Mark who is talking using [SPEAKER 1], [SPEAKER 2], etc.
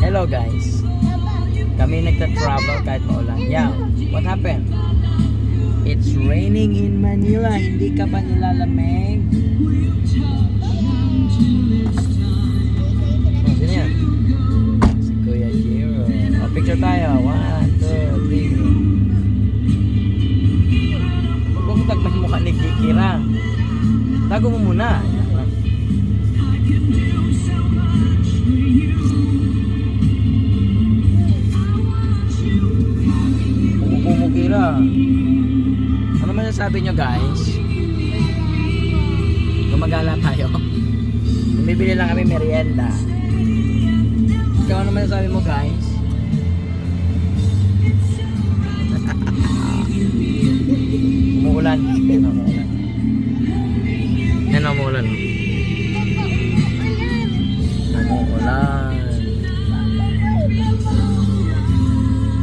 [SPEAKER 1] Hello guys. Kami nagta-travel kahit maulan. Yeah, what happened? It's raining in Manila. Hindi ka pa nilalamig. Oh, sino yan? Si Kuya Jiro. Oh, picture tayo. One, two, three. Huwag mong tagman mukha ni Kikira. Tago mo muna. Pero, ano masasabi nyo guys? Gumagala tayo. Bumibili lang kami merienda. Ikaw ano masasabi mo guys? Umuulan. Yan ang umuulan. Yan ang umuulan.